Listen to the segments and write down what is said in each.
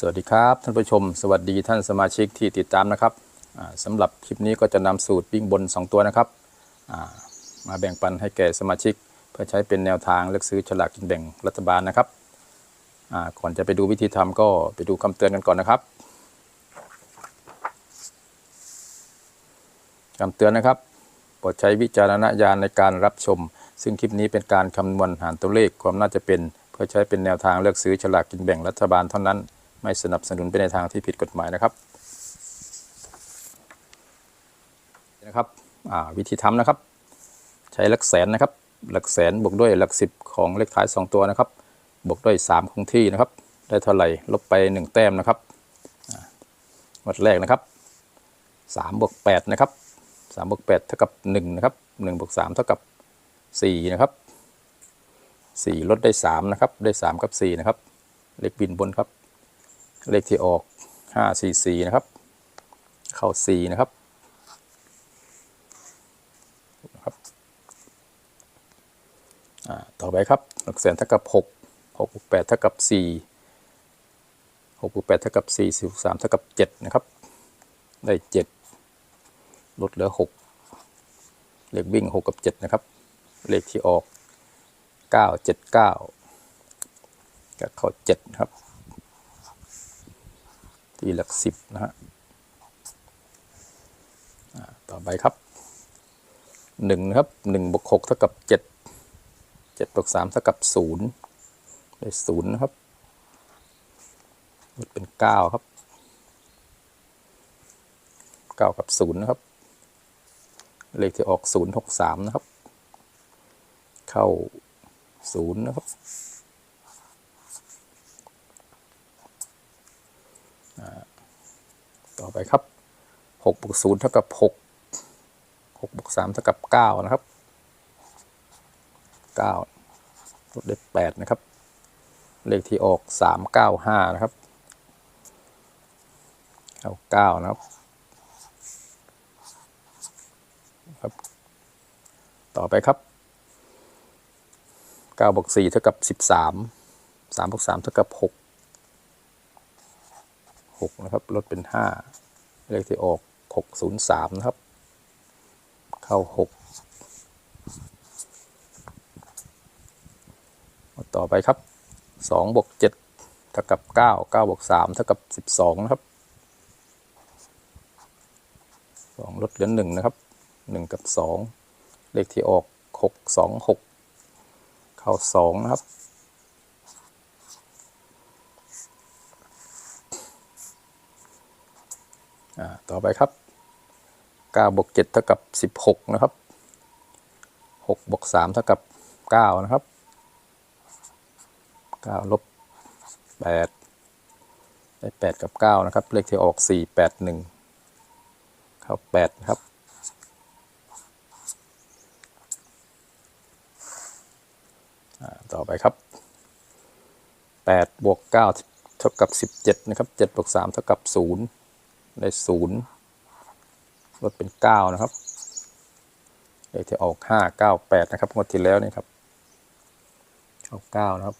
สวัสดีครับท่านผู้ชม สวัสดีท่านสมาชิกที่ติดตามนะครับอ่าสำหรับคลิปนี้ก็จะนำสูตรวิ่งบน 2 ตัวนะครับมาแบ่งปันให้แก่สมาชิก เพื่อใช้เป็นแนวทางเลือกซื้อฉลากกินแบ่งรัฐบาลนะครับก่อนจะไปดูวิธีทำก็ไปดูคำเตือนกันก่อนนะครับคำเตือนนะครับโปรดใช้วิจารณญาณในการรับชม ซึ่งคลิปนี้เป็นการคำนวณหารตัวเลขความน่าจะเป็น เพื่อใช้เป็นแนวทางเลือกซื้อฉลากกินแบ่งรัฐบาลเท่านั้น ไม่สนับสนุนไปในทางที่ผิดกฎหมายนะครับนะครับวิธีทำนะครับ ใช้หลักแสนนะครับ หลักแสนบวกด้วยหลักสิบของเลขท้าย 2 ตัวนะครับ บวกด้วย 3 คงที่นะครับ ได้เท่าไหร่ลบไป 1 แต้มนะครับอ่าหมดแรกนะครับ3บวก8นะครับ3บวก8เท่ากับ1นะครับ1บวก3เท่ากับ4นะครับ4ลดได้3นะครับได้ 3 กับ 4 นะครับ เลขบินบนครับ เลขที่ออก5 4 4นะครับ เข้า4นะครับนะครับต่อไปครับหลักแสนเท่ากับ6 6บวก8เท่ากับ4 6บวก8เท่ากับ4 4บวก3เท่ากับ7นะครับ ได้7ลดเหลือ6เลขวิ่ง6กับ7นะครับ เลขที่ออก9 7 9ก็เข้า7นะครับ ที่หลักสิบนะฮะต่อไปครับหนึ่งนะครับหนึ่งบวกหกเท่ากับเจ็ดเจ็ดบวกสามเท่ากับศูนย์ได้ศูนย์นะครับลดเป็นเก้าครับเก้ากับศูนย์นะครับ เลขที่ออกศูนย์หกสามนะครับ เข้าศูนย์นะครับ ต่อไปครับ6บวก0เท่ากับ 6 6บวก3เท่ากับ 9 นะครับ 9ลดได้8นะครับ เลขที่ออก 395 นะครับเอา9นะครับครับ ต่อไปครับ9บวก4เท่ากับ 13 3บวก3เท่ากับ 6 6 นะครับ ลดเป็น 5 เลขที่ออก 603 นะครับ เข้า 6 ต่อไปครับ 2 บวก 7 เท่ากับ 9 9 บวก 3 เท่ากับ 12 นะครับ 2 ลดเหลือ 1 นะครับ 1 กับ 2 เลขที่ออก 6 2 6 เข้า 2 นะครับ อ่า ต่อไปครับ9บวก7เท่ากับ 16 นะครับ6บวก3เท่ากับ 9 นะครับ9ลบ8ได้ 8 กับ 9 นะครับ เลขที่ออก 4 8 1 เข้า8นะครับต่อไปครับ8บวก9เท่ากับ 17 นะครับ7บวก3เท่ากับ 0 ได้ศูนย์ลดเป็นเก้านะครับเลขที่ออกห้าเก้าแปดนะครับงวดที่แล้วนี่ครับออกเก้านะครับ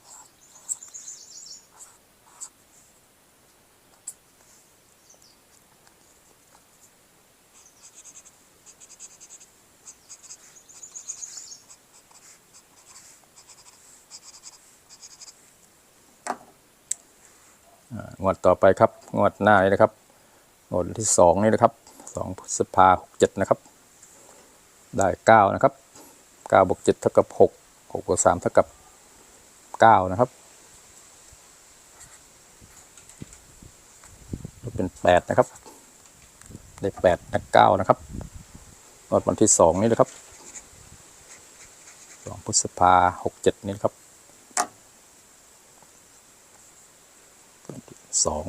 งวดต่อไปครับ งวดหน้านี้นะครับ วดที่สองนี่นะครับสองพฤษภาหกเจ็ดนะครับ ได้เก้านะครับเก้าบวกเจ็ดเท่ากับหกหกบวกสามเท่ากับเก้านะครับเป็นแปดนะครับ ได้แปดและเก้านะครับงวดวันที่สองนี่นะครับสองพฤษภาหกเจ็ดนี่นครับสอง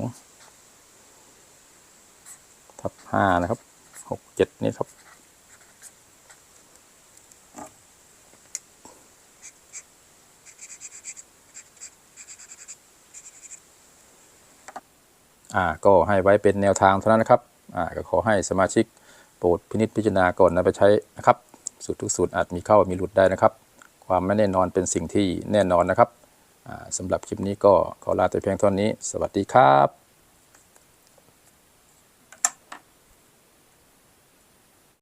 ทับห้านะครับหกเจ็ดนี่ครับ อ่าก็ให้ไว้เป็นแนวทางเท่านั้นนะครับ อ่าก็ขอให้สมาชิกโปรดพินิจพิจารณาก่อนนำไปใช้นะครับ สูตรทุกสูตรอาจมีเข้ามีหลุดได้นะครับ ความไม่แน่นอนเป็นสิ่งที่แน่นอนนะครับอ่าสำหรับคลิปนี้ก็ขอลาแต่เพียงเท่านี้ สวัสดีครับ